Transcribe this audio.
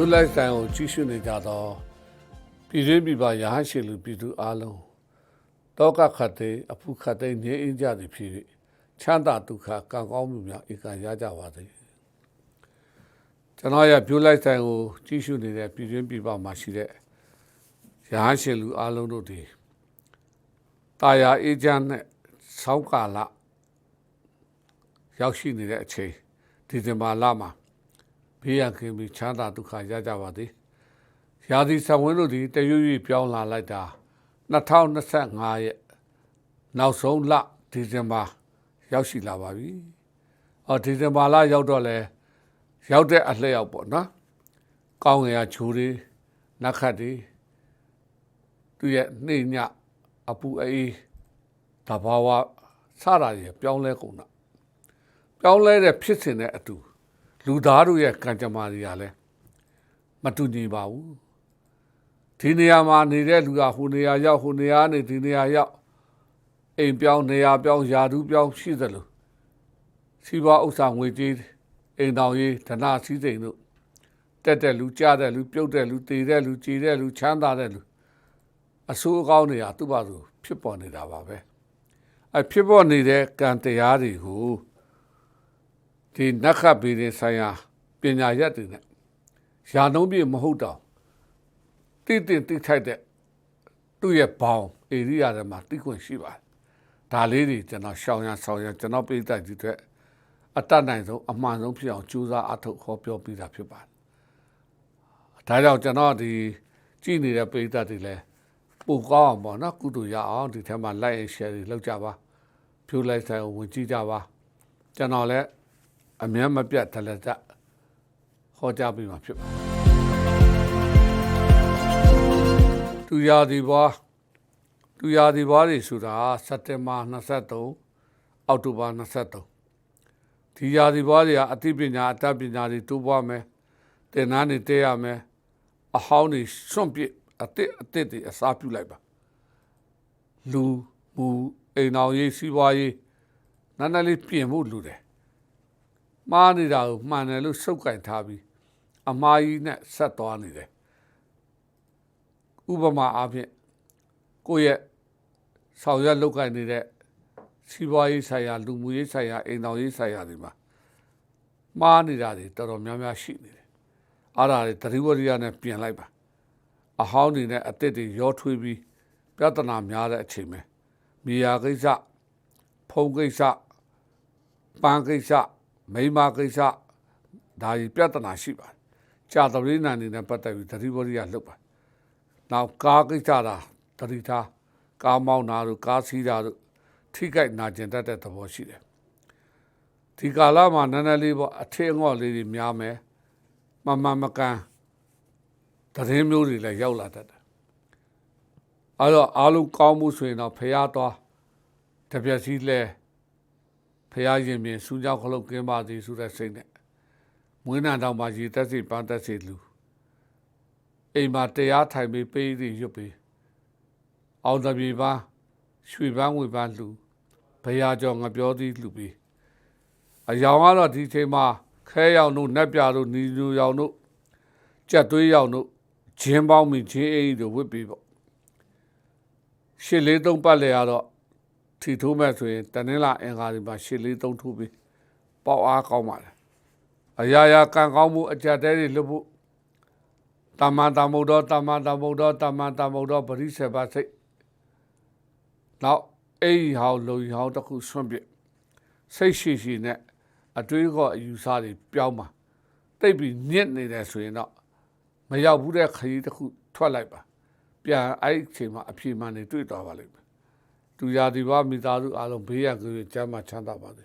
လူလိုက်ဆိုင်ကိုကြီးစုနေကြတော့ပြည်တွင်းပြည်ပရဟန်းရှိလူပြည်သူအလုံးတောကခတ်တဲ့အဖုခတ်တဲ့ငြိမ်းအင်းကြသည်ဖြစ်၍ချမ်းသာဒုက္ခကံကောင်းမှုများဧကံရကြပါစေကျွန်တော်ရပြိုးလိုက်ဆိုင်ကိုကြီးစုနေတဲ့ပြည်တွင်းပြည်ပမှာရှိတဲ့ရဟန်းရှိလူအလုံးတို့ဒီတာယာအေးချမ်းနဲ့ဆောင်းကာလရောက်ရှိနေတဲ့အချိန်ဒီဇင်ဘာလမှာ ဘေးရန်ကင်းပြီးချမ်းသာဒုက္ခရကြပါသည်။ရာသီဆံဝင်းတို့သည်တရွရွပြောင်းလာလိုက်တာ2025ရဲ့နောက်ဆုံးလဒီဇင်ဘာရောက်ရှိလာပါပြီ။အော်ဒီဇင်ဘာလရောက်တော့လဲရောက်တဲ့အလှည့်ရောက်ပေါ့နော်။ကောင်းငယ်ရဂျိုးတွေနက်ခတ်တွေသူရဲ့နှိမ့်ညအပူအေးတဘာဝစတာတွေပြောင်းလဲကုန်တာပြောင်းလဲတဲ့ဖြစ်စဉ်နဲ့အတူ လူသားတို့ရဲ့ကံကြမ္မာတွေကလည်းမတူညီပါဘူးဒီနေရာမှာနေတဲ့လူကဟိုနေရာရောက်ဟိုနေရာနေဒီနေရာရောက်အိမ်ပြောင်းနေရာပြောင်းယာဒူးပြောင်းရှိသလိုစီးပွားဥစ္စာငွေကြေးအိမ်တော်ရေးဓနာစည်းစိမ်တို့တက်တဲ့လူကြားတဲ့လူပြုတ်တဲ့လူတည်တဲ့လူကြည်တဲ့လူချမ်းသာတဲ့လူအဆိုးအကောင်းတွေကသူ့ဘာသူဖြစ်ပေါ်နေတာပါပဲအဖြစ်ပေါ်နေတဲ့ကံတရားတွေကို ဒီနက္ခဗေဒင်ဆိုင်ရာပညာရက်တွေနဲ့ယာနှုံးပြမဟုတ်တော့တိတိတိထိုက်တဲ့သူ့ရဲ့ဘောင်ဧရိယာတွေမှာတိခွင့်ရှိပါတယ်ဒါလေးတွေကျွန်တော်ရှောင်ရဆောင်ရကျွန်တော်ပြည်သက်ကြီးတွေအတတ်နိုင်ဆုံးအမှန်ဆုံးဖြစ်အောင်ကြိုးစားအထောက်ဟောပြောပြတာဖြစ်ပါတယ်ဒါကြောင့်ကျွန်တော်ဒီကြည့်နေတဲ့ပြည်သက်တွေလည်းပိုကောင်းအောင်ပေါ့နော်ကုတူရအောင်ဒီထဲမှာ like and share တွေလုပ်ကြပါဖြိုးလိုက်ဆိုင်ကိုဝင်ကြည့်ကြပါကျွန်တော်လည်း အမြတ်မပြတ်တလက်တဟောကြားပေးမှာဖြစ်ပါတယ်သူရသည်ဘွားသူရသည်ဘွားတွေဆိုတာစက်တင်ဘာ23အောက်တိုဘာ23ဒီရာသည်ဘွားတွေကအသိပညာအတတ်ပညာတွေတိုးပွားမယ်တင်နာနေတဲရမယ်အဟောင်းတွေစွန့်ပစ်အစ်စ်အစ်စ်တွေအစားပြုလိုက်ပါလူမူအိမ်တော်ရေးစီးပွားရေးနည်းနည်းလေးပြင်ဖို့လူတယ် မှားနေတာကိုမှန်တယ်လို့စုပ်ကင်ထားပြီးအမှားကြီးနဲ့ဆက်သွားနေတယ်ဥပမာအားဖြင့်ကိုယ့်ရဲ့ဆောင်ရွက်လုပ်ကင်နေတဲ့စီးပွားရေးဆိုင်ရာလူမှုရေးဆိုင်ရာအိမ်တော်ရေးဆိုင်ရာတွေမှာမှားနေတာတွေတော်တော်များများရှိနေတယ်အားဒါတွေတတိဝရိယနဲ့ပြင်လိုက်ပါအဟောင်းတွေနဲ့အစ်စ်တွေရောထွေးပြီးပြဿနာများတဲ့အချိန်ပဲမြေယာကိစ္စဖုံကိစ္စပန်းကိစ္စ မိန်းမကိစ္စဒါကြီးပြဿနာရှိပါတယ်ကြာသပတေးနာနေနဲ့ပတ်သက်ပြီးတတိဝရိယလုပ်ပါနောက်ကားကိစ္စတာတတိထားကားမောင်းတာတို့ကားစီးတာတို့ထိကြိုက်နာကျင်တတ်တဲ့သဘောရှိတယ်ဒီကာလမှာနည်းနည်းလေးပေါ့အထင်ငေါ့လေးတွေများမယ်မမမကန်သတင်းမျိုးတွေလည်းရောက်လာတတ်တယ်အဲ့တော့အားလုံးကောင်းမှုဆိုရင်တော့ဖះသွားတပြက်စီလဲ ဖះရင်ပြင်စူးကြောက်ခလုတ်ကင်းပါသည်ဆိုတဲ့စိတ်နဲ့မွေးနာတောင်မှာရေတက်စီပန်းတက်စီလူအိမ်မှာတရားထိုင်ပြီးပေးသည်ရွတ်ပြီးအောင်တပြေပါရွှေပန်းဝေပန်းလူဘုရားကျော်ငပြောသည်လူပြီးအယောင်ကတော့ဒီချိန်မှာခဲရောင်တို့နက်ပြတို့နီလူရောင်တို့ကြက်သွေးရောင်တို့ဂျင်းပေါင်းမိဂျင်းအိတ်တို့ဝစ်ပြီးပေါ့ရှစ်လေးသုံးပတ်လေရတော့ ထီထိုးမဲ့ဆိုရင်တနင်္လာအင်္ဂါဒီမှာရှစ်လေးသုံးထိုးပြီးပေါက်အားကောင်းပါလေအရာရာကံကောင်းမှုအကြက်တဲတွေလွတ်ဖို့တမန်တမုဒ္ဒောတမန်တမုဒ္ဒောတမန်တမုဒ္ဒောပရိစေပါစိတ်နောက်အိဟောင်းလုံဟောင်းတစ်ခုဆွန့်ပြစိတ်ရှိရှိနဲ့အတွေးကောအယူဆတွေပြောင်းပါတိတ်ပြီးညစ်နေတယ်ဆိုရင်တော့မရောက်ဘူးတဲ့ခရီးတစ်ခုထွက်လိုက်ပါ ပြန်အဲ့ဒီအချိန်မှာအပြေမှန်နေတွေ့သွားပါလိမ့်မယ် သူရာဒီဘာမိသားစုအားလုံးဘေးရန်ကင်းကျမ်းမှချမ်းသာပါစေ